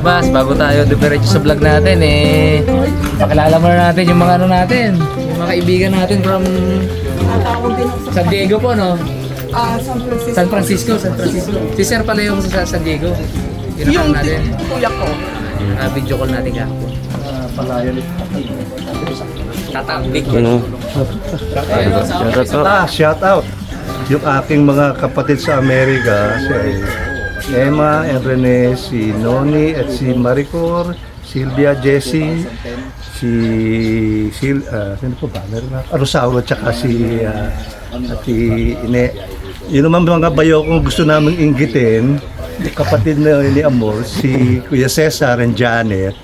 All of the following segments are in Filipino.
Karabas, bago tayo dumiretso sa vlog natin eh, pakilala muna natin yung mga ano natin, yung mga kaibigan natin from San Diego po, no? Ah, San Francisco. San Francisco, San Francisco. Si Sir pala yung sa San Diego. Yung Yung natin. ti- kuya ko. Uh, video call natin kahapon. Tatambik. Ano? Ah, shout out. Yung aking mga kapatid sa Amerika, si Emma and Rene, si Noni at si Maricor, Sylvia, Jessie, si Sil, ah, sino po ba? Meron na. Rosauro, tsaka si ah, Ati Ine. Yun naman mga bayo kung gusto naming inggitin, kapatid na ni Amor, si Kuya Cesar and Janet,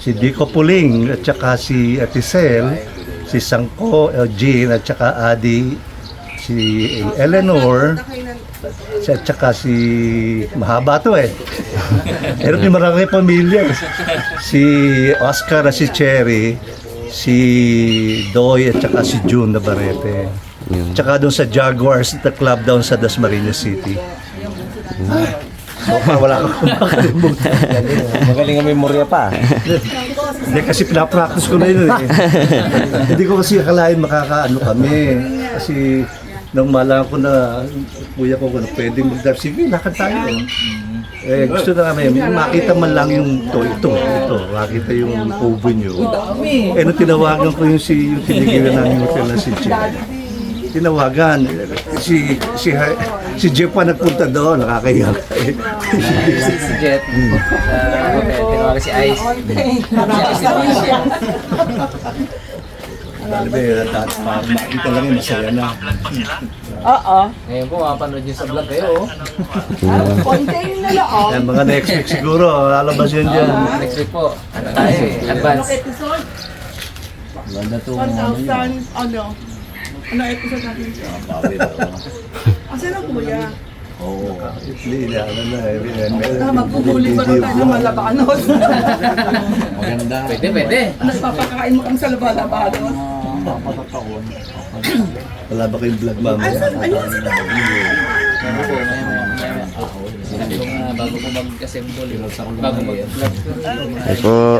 si Dico Puling at saka si Atisel, si Sangko, Eugene at saka Adi, si Eleanor, at saka si mahaba to eh. Pero may marami pamilya. Si Oscar at si Cherry, si Doy at saka si June na Barete. Tsaka doon sa Jaguars na club down sa Dasmariñas City. So, wala ko makalimutan. Magaling ang memorya pa. Hindi kasi pinapractice ko na yun eh. Hindi ko kasi akalain makakaano kami. Kasi nung malaman ko na kuya ko kung pwedeng mag sige, lakad tayo. Eh, gusto na kami, makita man lang yung to, ito, ito, makita yung kubo nyo. Eh, nung tinawagan ko yung si, yung tinigilan namin hotel na si Jeff. Tinawagan, si, si, si Jeff pa nagpunta doon, nakakahiya. Si Jet. Uh, hotel, tinawagan si Ice. Sabi, lahat, makita lang yung masaya na. Oo. Ngayon po, mapanood nyo sa vlog kayo. oh. Ah, konti na lang. Yan, mga next week siguro, lalabas yun dyan. Uh, next week po, ano tayo eh, advance. episode? Ganda to. 1,000, ano? Ano episode natin? Asan ang kuya? Hindi, ano na, eh. Ah, magpupuli pa rin tayo ng malabanos. Pwede, pwede. Nagpapakain mo kami sa labalabanos. Wala ba kayong vlog mamaya? Ayun sila. Ano po, ko nga, bago ko mag-assemble, bago mag-vlog. Ay po.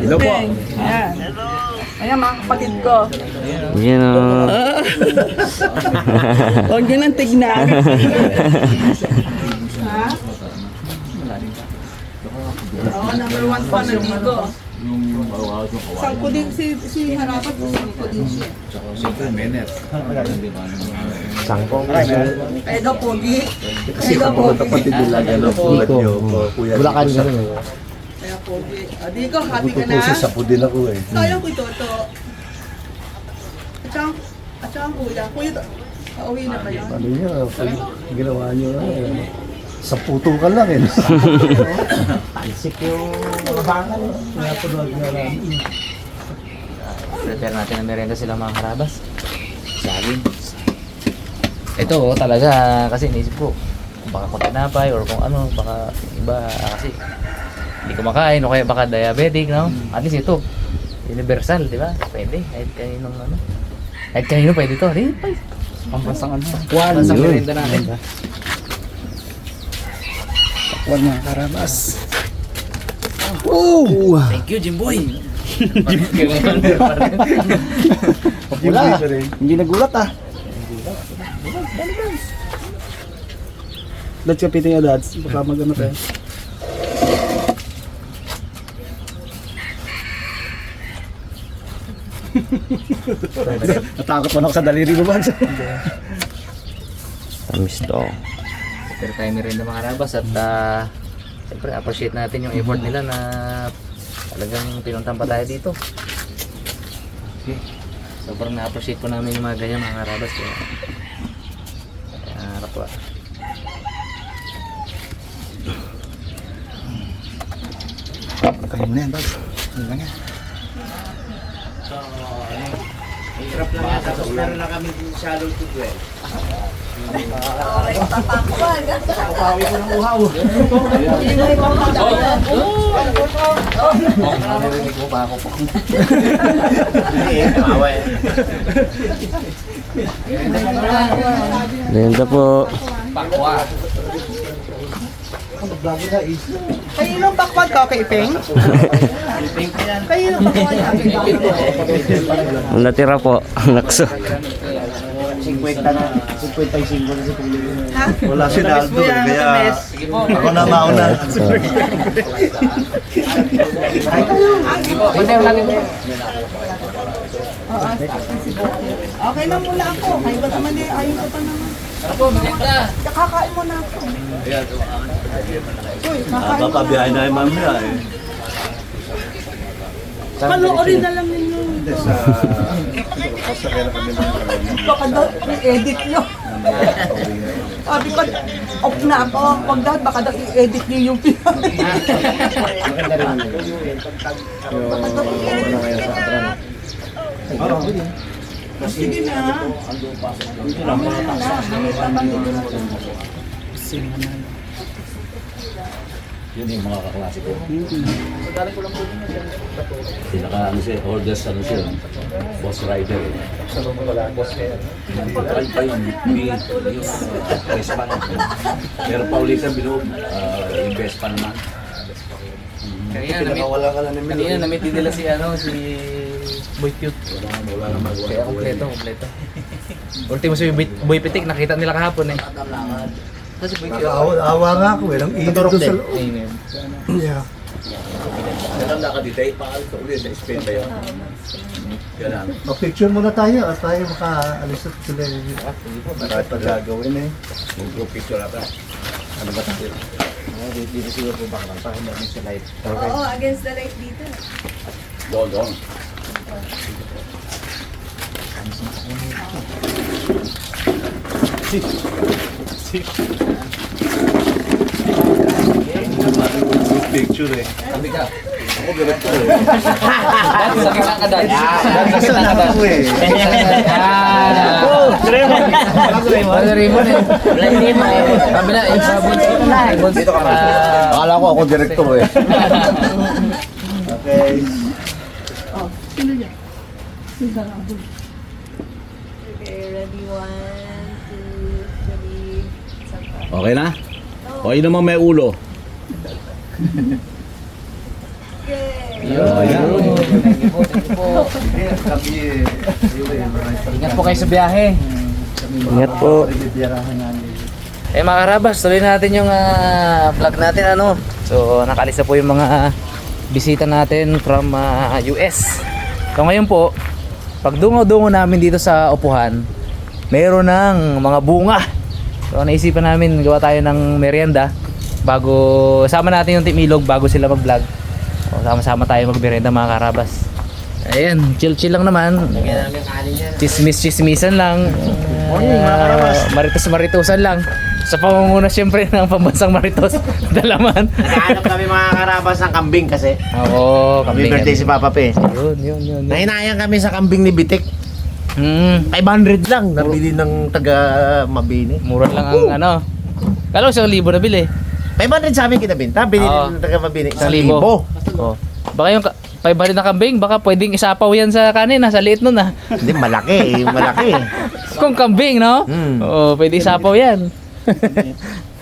Hello po. Ayan. Ayan mga kapatid ko. Yan o. Huwag nyo nang tignan. ha? Oo, number one fan na dito. Sangko din si, si Harapat, sangko din siya. Sangkong. Kaya daw pogi. Kasi Kaya daw kung mga pogi. kapatid nila, gano'n, tulad nyo, kuya. Sa- ganun eh. Kaya pogi. Ah, di ko, happy ka na. Tutusin sa din ako eh. Kaya ko ito, ito. At saka, at saka kuya. Kuya, pauwi na ba yun? Ano nyo, pag ginawa nyo na eh. Sa puto ka lang eh. Isip yung mabangan. Pinapanood nga namin. Prepare natin ang merienda sila mga karabas. Saging. Ito oh, talaga kasi inisip ko kung baka kung tinapay or kung ano, baka iba kasi hindi kumakain o kaya baka diabetic, no? At least ito, universal, di ba? Pwede, kahit kaninong ano. Kahit kanino pwede to. Di, pa. Pampansang ano. Pampansang Yun. merienda natin. Huwag mga karabas. Thank you, Jimboy. Wala. Hindi nagulat ah. Dads kapitin niya dads, baka magano tayo. Natakot pa na ako sa daliri mo Bags. Tamis to. Pero tayo merienda mga karabas at uh, siyempre appreciate natin yung effort nila na talagang pinuntan pa tayo dito. Okay. Sobrang na-appreciate ko namin yung mga ganyan mga karabas. Kaya, kaya kapwa. Kayo na yan, Bags. Yun lang yan. Ganda po. Pakwa. Kayo bakwad ka kay Peng? Kayo nung bakwad ka kay Peng? Natira po, nakso. Wala si Naldo eh, kaya ako na mauna. Okay lang muna ako. Kayo ba naman eh, ayun ko pa naman. Kakain mo na ako. Uy, kakain mo na. Papabiyahin na yung mamaya eh. Panoorin na lang ninyo. Baka daw i-edit nyo. Sabi ko, off na ako. Huwag daw, baka daw i-edit nyo yung film. Baka daw i-edit nyo. Sige na. Mamaya na. Mamaya na. Yun yung mga kaklase ko. Pinaka ano siya, oldest ano siya, boss rider. Eh. Ay pa yung yung uh, Vespa na. Pero paulitan binuog, yung Vespa naman. Kanina, namit, Pinakawala ka na ni Milo. kanina namit din nila si ano, si Boy Cute. Kaya kompleto, kompleto. Ultimo si Boy, Boy Pitik, nakita nila kahapon eh. Kasi Boy Cute. Awa, awa nga ako eh. Ang init doon sa loob. Ayun yun. Yeah. Pero nakadetay pa ka ulit sa Spain ba yun? Mag-picture muna tayo at tayo makaalis at sila. Marami pa gagawin eh. Yung group picture ata. Ano ba tayo? Dito siguro po baka lang, para meron sa light. Oo, against the light dito. Doon, doon. Group picture eh. Sabi ka. Ako director eh. Dati sa kita ka dati. Dati sa kita ka dati. Ako eh. Ah! Oh, Raymond. Raymond eh. Raymond eh. Sabi na, yung sabon. Raymond. Dito ka Akala ko ako director eh. okay. Okay, ready? One, two, three. Sapa. Okay na? O yun naman may ulo. Kami eh. Ingat po kayo sa biyahe. Ingat po. Eh mga karabas, tuloy natin yung ah, vlog natin ano. So nakalis na po yung mga bisita natin from ah, US. So ngayon po, pag dungo-dungo namin dito sa upuhan, meron ng mga bunga. So naisipan namin gawa tayo ng merienda bago sama natin yung Team Ilog bago sila mag-vlog. So, sama-sama tayo mag-merienda mga karabas. Ayan, chill-chill lang naman. Chismis-chismisan lang. Morning, mga karabas. Maritos-maritosan lang. Sa pamumuna siyempre ng pambansang maritos. Dalaman. Nakahanap kami mga karabas ng kambing kasi. Oo, Happy kambing. birthday si Papa Pe. Yun, yun, yun. yun. Kami sa kambing ni Bitik. Hmm, 500 lang. Nabili ng taga Mabini. mura lang ang ano. Kala ko isang libo na bili. 500 sa amin kinabinta. Bili Oo. ng taga Mabini. Isang libo. Oh. Baka yung ka- 500 na kambing, baka pwedeng isapaw yan sa kanin, nasa liit nun ah. Hindi, malaki. eh, malaki. Kung kambing, no? Hmm. Oo, pwede isapaw yan.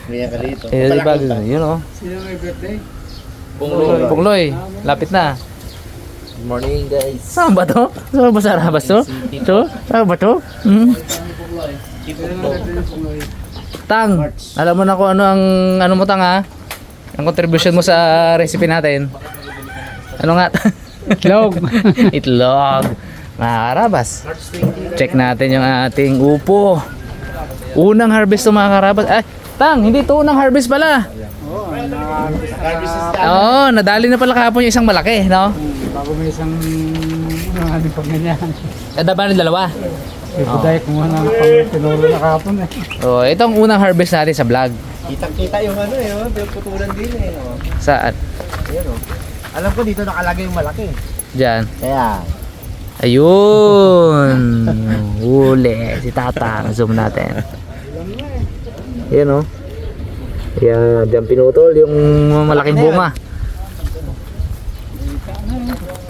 Kaya ka dito. Eh, di ba, yun oh. Pungloy. Pungloy, lapit na. Good morning guys. Saan ba to? Saan ba sa Arabas to? To? Saan ba to? Hmm? Tang, alam mo na kung ano ang ano mo tang ha? Ang contribution mo sa recipe natin. Ano nga? Itlog. Itlog. Mga karabas. Check natin yung ating upo. Unang harvest to mga karabas. Ay, tang, hindi to unang harvest pala. Oo, nadali na pala kahapon yung isang malaki, no? Bago may isang ano pag ganyan. Kada ba ng dalawa? Ibuday kung ano ang pang tinuro na kahapon eh. Oh, ito ang unang harvest natin sa vlog. Kitang-kita yung ano eh. Oh. Putulan din eh. Oh. Saan? Ayan oh. Alam ko dito nakalagay yung malaki. Diyan. Kaya, Ayun. Huli. Si Tata. Zoom natin. Yan oh. Yan, dyan pinutol yung malaking bunga.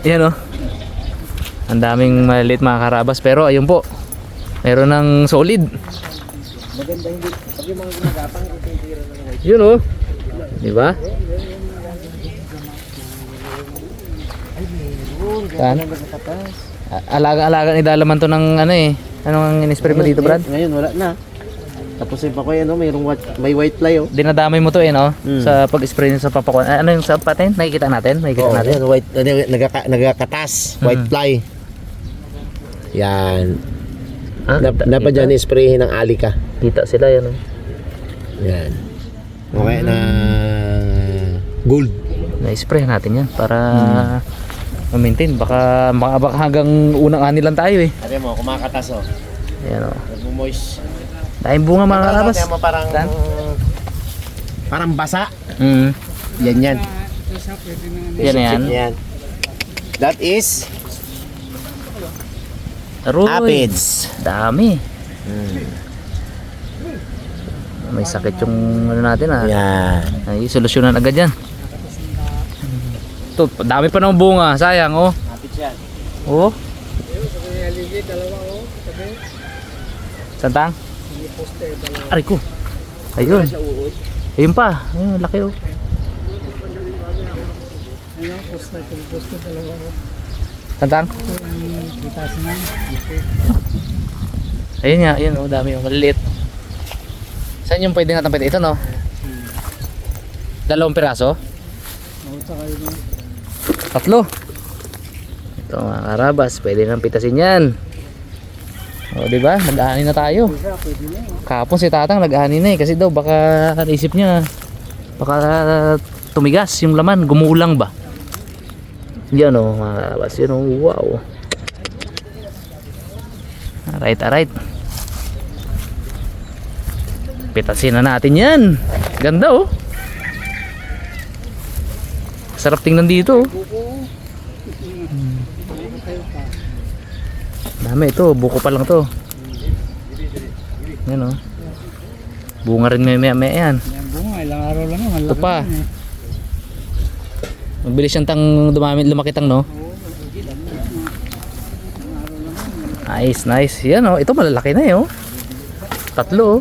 Yan o. Oh. Ang daming maliit mga karabas. Pero ayun po, meron ng solid. Maganda hindi. Pag yung mga gumagapang, ititira na ng Yun o. Oh. Diba? Saan? Alaga-alaga ni Dalaman to ng ano eh. Anong in-spray dito, Brad? Ngayon, wala na. Tapos yung pakoy, ano, mayroong white, may white fly, oh. Dinadamay mo to eh, no? Mm. Sa pag-spray niyo sa papakuan. Ah, Ano yung sa patin? Nakikita natin? Nakikita Oo, natin? yan, white, ano, nagaka, nagakatas, white Mm. fly. Yan. Ah, Dap, kita- dapat kita. dyan i-sprayhin ng alika. Kita sila yan. Oh. Yan. Okay na gold. Na-spray natin yan para ma-maintain. Baka, baka, baka hanggang unang ani lang tayo eh. Ano mo, kumakatas, oh. Ayan oh. Nagmo-moist. Dahil bunga mga karabas. Tingnan mo, parang, Saan? parang basa. Mm. Yan yan. Yan na yan. Yan. That is Aroy. aphids. Dami. May sakit yung ano natin ah. Yan. Ay, solusyonan agad yan. Ito, dami pa ng bunga. Sayang oh. Oh. Santang? Aray ko. Ayun. Ayun pa. Ayun, laki oh. Santang? Ayun nga, ayun oh, dami oh, maliliit. Saan yung pwede natin pwede? Ito no? Dalawang piraso? Tatlo. Ito mga karabas, pwede nang pitasin yan. O, di ba? Nag-ani na tayo. Kapon si Tatang nag-ani na eh kasi daw baka naisip niya baka tumigas yung laman, gumulang ba? Yan o, mga karabas, yun o, wow. Alright, alright. Pitasin na natin yan. Ganda oh. Sarap tingnan dito oh. Dami ito, buko pa lang to. Yan oh. Bunga rin may maya maya yan. Yan bunga, ilang araw lang yun. Ito pa. Mabilis siyang tang dumami, lumakitang no. Nice, nice. Yan oh, ito malalaki na eh oh. Tatlo oh.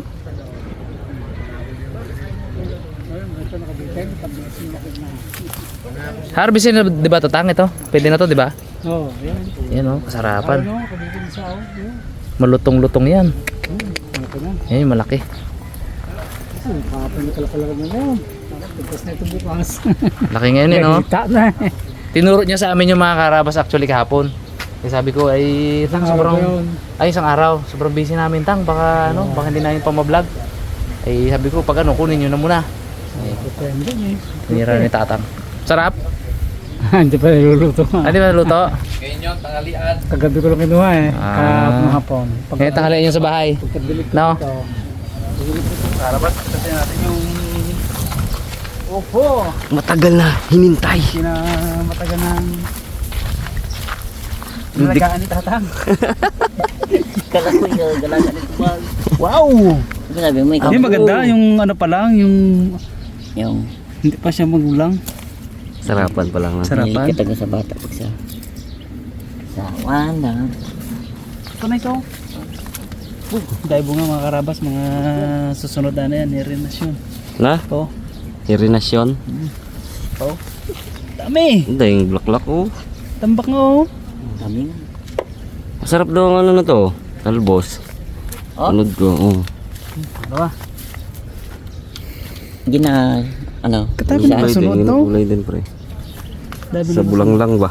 Harvest na 'di ba tatang ito? Pwede na to 'di Oo, yan. Yan oh, kasarapan. Ano, kabitin sa ako. Yun. Malutong-lutong 'yan. Na? Yan yung malaki. Kasi kapag nakalakalaga na yun. Tapos na ito bukas. Laki ngayon eh no. Na. Tinuro niya sa amin yung mga karabas actually kahapon. Eh sabi ko ay tang Isang sobrang ay isang araw, sobrang busy namin tang baka ano, baka hindi namin pa ma-vlog. Ay sabi ko pag ano kunin niyo na muna. Ay, Depende eh. Tinira ni Tatang. Sarap. Hindi pa niluluto. Ah, di ba luto? Kagabi ko lang kinuha eh. Ah. Kahapon hapon. Pag Ngayon tanghalian niyo sa bahay. pagkadilig ko No? ito. Karabas, kasi natin yung Opo! Matagal na hinintay. Pinamatagal ng Nalagaan ni tatang. Kala ko yung galaga nito ba? Wow! Sabi mo, ikaw. Yung maganda, yung ano pa lang, yung Yung hindi pa siya magulang. Sarapan pa lang. Sarapan. Kita ko sa bata pag sa sa wala. Ito na ito. Oh, dahil bunga mga karabas, mga susunod na na yan, nirenasyon. Na? Ito. Irinasyon. Dami! Hindi, yung blaklak oh. Tambak nga oh. Dami nga. Masarap daw ang ano na to. Talbos. Oh? Sunod ko. Oh. Dalawa. Gina ano? Katabi na isa- kasunod din, to. kulay din pre. Sa na- bulang lang ba?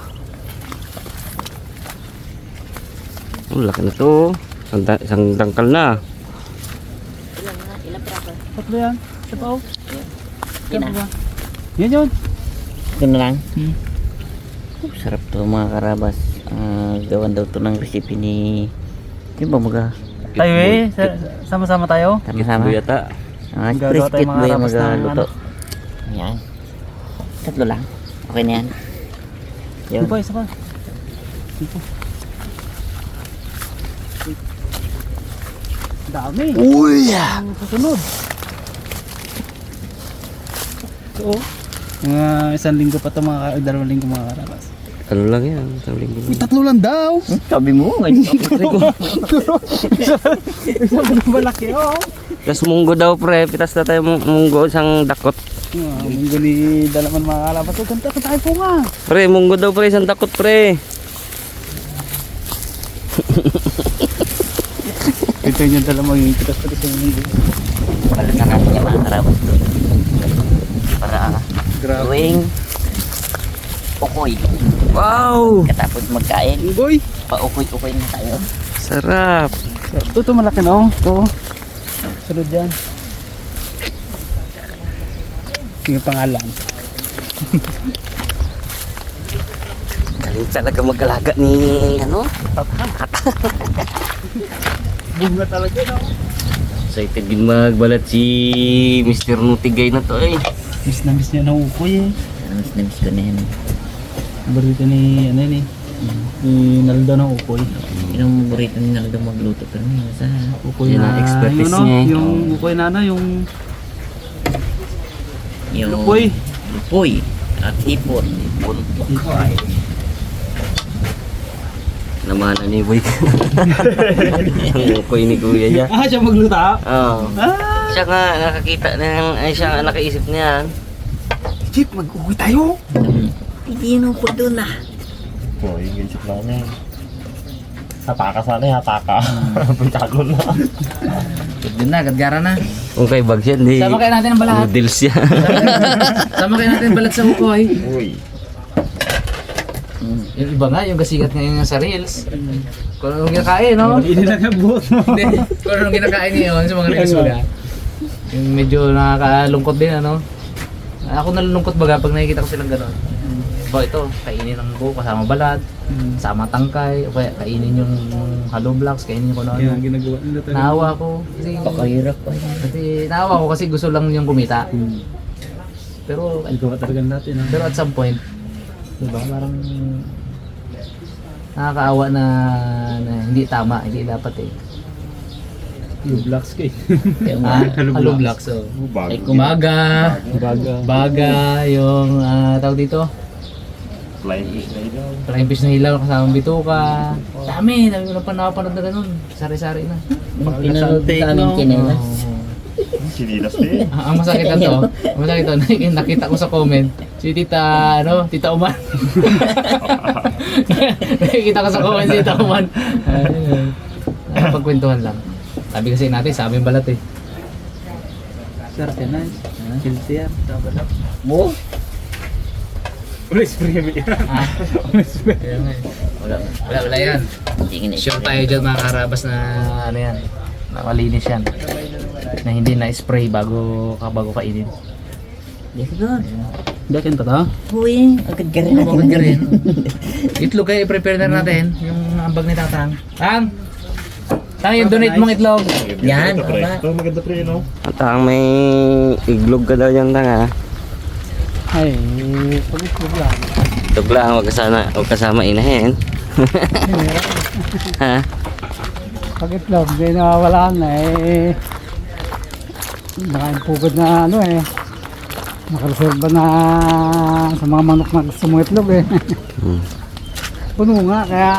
Ang laki na to. Isang, da- isang dangkal na. Tatlo yan. Ito pa oh. Gina. Tatlo ba? Yan yun. Ito na lang. Hmm. Oh, sarap to mga karabas. Ah, gawan daw to ng recipe ni Yung ba mga Tayo eh. sa- Sama-sama tayo. sama-sama? yata. Ah, Gagawa tayo brisket mga na magluto? Yan. Tatlo lang. Okay na yan. Ito pa, isa pa. Ito. Dami. Uy! Ang susunod. So, mga isang linggo pa ito, mga dalawang linggo mga karabas. Ano lang yan? Isang linggo lang. tatlo lang daw. Sabi mo, ngayon. Isang malaki, oh. Tapos munggo daw pre. Pitas na tayo mung- munggo. Isang dakot. Ah, munggo ni Dalaman mga karabas. Oh, ganda ka tayo po nga. Pre, munggo daw pre, isang takot pre. Ito yung Dalaman yung kitas pati sa munggo. Balik na natin yung mga karabas doon. Para tuwing ukoy. Wow! Katapos magkain, Boy! paukoy-ukoy na tayo. Sarap. Ito, ito malaki na oh. Ito. Sunod yan. Yung pangalan. Galing talaga mag-alaga ni ano? Bunga talaga no? Excited din magbalat si Mr. Nutigay na to eh. Miss na miss niya ng ukoy eh. Miss na miss ko na yan. Barito ni ano yun eh. Ni Naldo ng ukoy. Yun ang burrito ni Naldo magluto pero may sa Ukoy na expertise niya eh. Yung ukoy na ano, yung yung ukoy. lupoy at hipon. Hipon. Naman ni Boy. Ang koy ni kuya niya. Ah, siya magluta? Oo. Ah! Siya nga nakakita ng ay siya nga nakaisip niyan. Chip, mag-ukoy tayo! Hindi yun po doon ah. Oo, yung isip namin. Hataka sana yung hataka. Pagkago na. Doon na, gadgara na. Kung kay Bags yan, di Sama kayo natin ang balat. noodles yan. Sama kayo natin ang balat sa ukoy. Uy. Yung iba nga, yung gasigat ngayon sa reels. Kung anong kinakain, no? Hindi mo. Hindi. Kung anong kinakain ngayon sa mga reels wala. Yung medyo nakakalungkot din, ano? Ako nalulungkot baga pag nakikita ko silang gano'n. Ba ito, kainin ng buo kasama balat, sama tangkay, o kaya kainin yung hollow blocks, kainin yung kung Yan ano. ang ginagawa nila talaga. Naawa ko. Kasi, Pakahirap pa yan. kasi naawa ko kasi gusto lang yung kumita. Hmm. Pero Ay, gawa talaga natin. ah. pero at some point, di ba, parang nakakaawa na, na hindi tama, hindi dapat eh. Yung blocks kay. Ah, Hollow hollow blocks. blocks. Bago. Like kumaga, Baga. baga, yung ah, tawag dito, Flying fish na ilaw. flying fish na hilaw kasama bituka. Dami, dami ko na pa nakapanood na ganun. Sari-sari na. Pinanood sa aming kinelas. Sinilas din. Ah, ang masakit na to, ang masakit to, nakita ko sa comment, si Tita, ano, Tita Uman. nakikita ko sa comment si Tita Uman. Ayun. Nakapagkwentuhan lang. Sabi kasi natin, sa aming balat eh. Sir, na. Filter. Mo? Ulit spray. Ah, kaya nga eh. Wala, wala, wala yan. Sure tayo dyan mga karabas na ano yan, na malinis yan. Na hindi na spray bago ka bago kainin. Yes, God. Dakin pa to? Uy, agad ka rin Huwag ka rin. Itlog kayo, i-prepare na natin yung ambag ni Tatang. Tang! Tang, yung donate mong itlog. Yan, Maganda pre. baba. Ito maganda pre, no? At ang may iglog ka daw yan tanga. Ay, pag-itlog lang. Itlog lang, huwag kasama, huwag kasama inahin. ha? Pag-itlog, hindi nawawala na eh. Nakain pugod na ano eh. Nakareserba na sa mga manok na gusto mong itlog eh. Hmm. Puno nga, kaya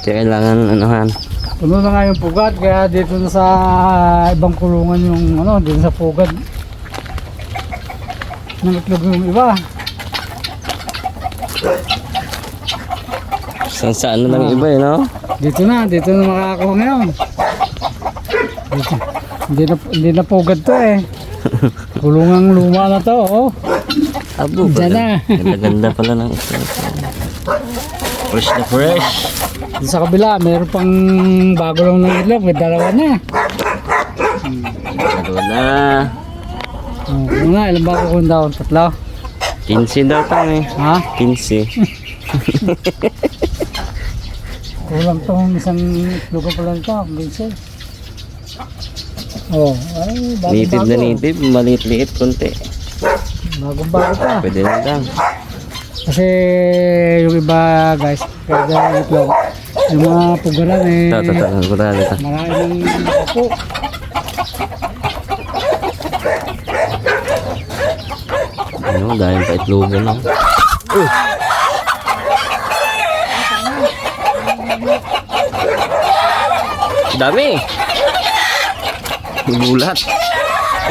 Kaya kailangan anuhan. puno na nga yung pugad. Kaya dito na sa ibang kulungan yung ano, dito sa pugad. Ng itlog yung iba. Saan saan na lang iba eh, no? Dito na, dito na makakakuha ngayon. Dito. Hindi na, hindi na pugad to eh. Kulungang luma na to, oh. Abo, Diyan na. Ganda-ganda pala ng. Fresh na fresh. Sa kabila, mayroon pang bago lang ng itlog, may dalawa na. Dalawa na. Oh, una, ilan ba kukunin daw? Tatlo? 15 daw tang eh. Ha? 15. Kulang tong isang itlog pa lang ito, minsan. Oh, ay, bago. na native, maliit-liit konti. Bagong bago pa. Pwede na lang. Kasi yung iba guys, kada itlog, yung mga pugaran eh, Ito, ito, ito. Ito, ito. nó đây phải luôn cho nó ừ. dami gulat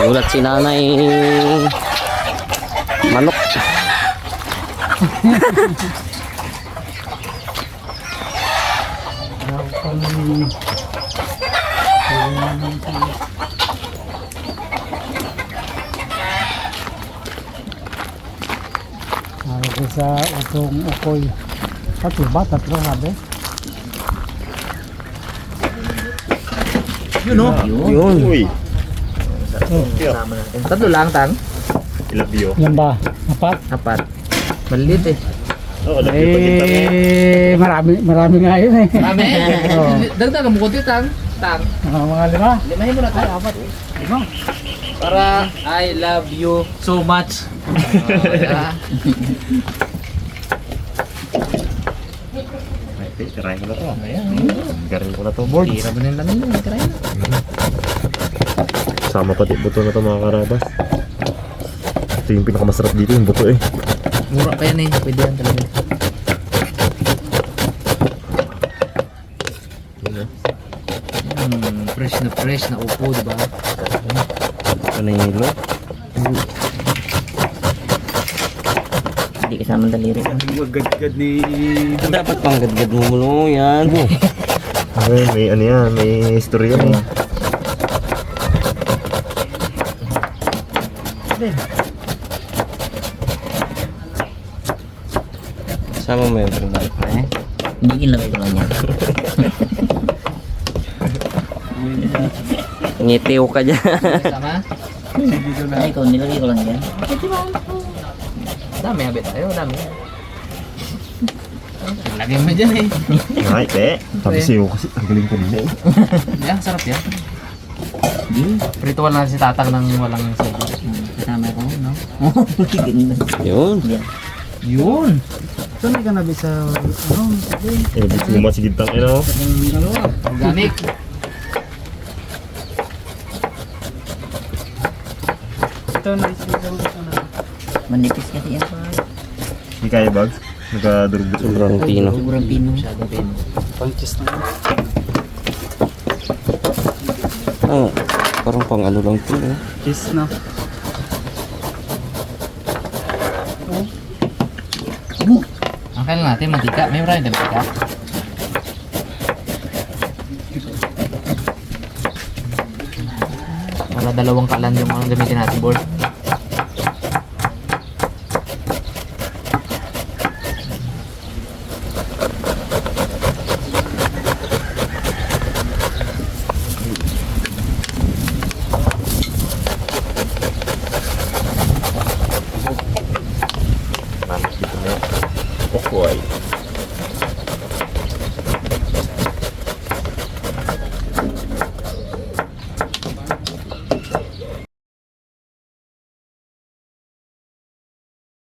gulat si nanay manok Thank you. Utong ukoy. Tatlo ba? Tatlo sabi? Yun o. Yun. Uy, Kasama natin. Tatlo lang, tang. ilabyo. Yan ba? Apat? Apat. Maliit eh. Tanga. Eh, marami, marami nga yun eh. Marami. Oo. Dagdagan mo konti, tang. Tang. Mga mga lima. Limahin mo na tayo. Apat. Lima. Para I love you so much. Oh, yeah. Ay, tirahin ko na to. Ayan. Garing ko na to, board. Tira mo na yung lamin mo. Tirahin mo. Sama pati buto na to mga karabas. Ito yung pinakamasarap dito, yung buto eh. Mura pa yan eh. Pwede yan talaga. Hmm, fresh na fresh na upo, di ba? Panilo. Hindi kasama ng daliri. Ito dapat pang gadgad mo mo yan. Ay, may ano yan, may istorya eh. Sama mo yung balik na eh. Hindi ilagay ko lang yan. Ngitiw ka dyan. Tama? Ay, ikaw nilagay ko lang yan. Dami abit tayo, dami. Lagay mo dyan eh. Ay, te. Sabi sa'yo kasi, ang galing ko din eh. Yan, sarap yan. Ritual na si tatang ng walang sabi. Kasama ko, no? Oh, ganda. Yun. Yun! Saan ka nabi sa... Ano? Eh, dito mo masigid tang dalawa. Organic. Ito na ko na. Manipis kasi yan. Hindi kaya bags. Nagkadurog Sobrang pino. Sobrang pino. Masyadong pin. Punches na. Ah, parang pang ano lang to eh. Kiss na. Ang kailan natin, mantika. May maraming mantika. Para dalawang kalan yung mga gamitin natin board.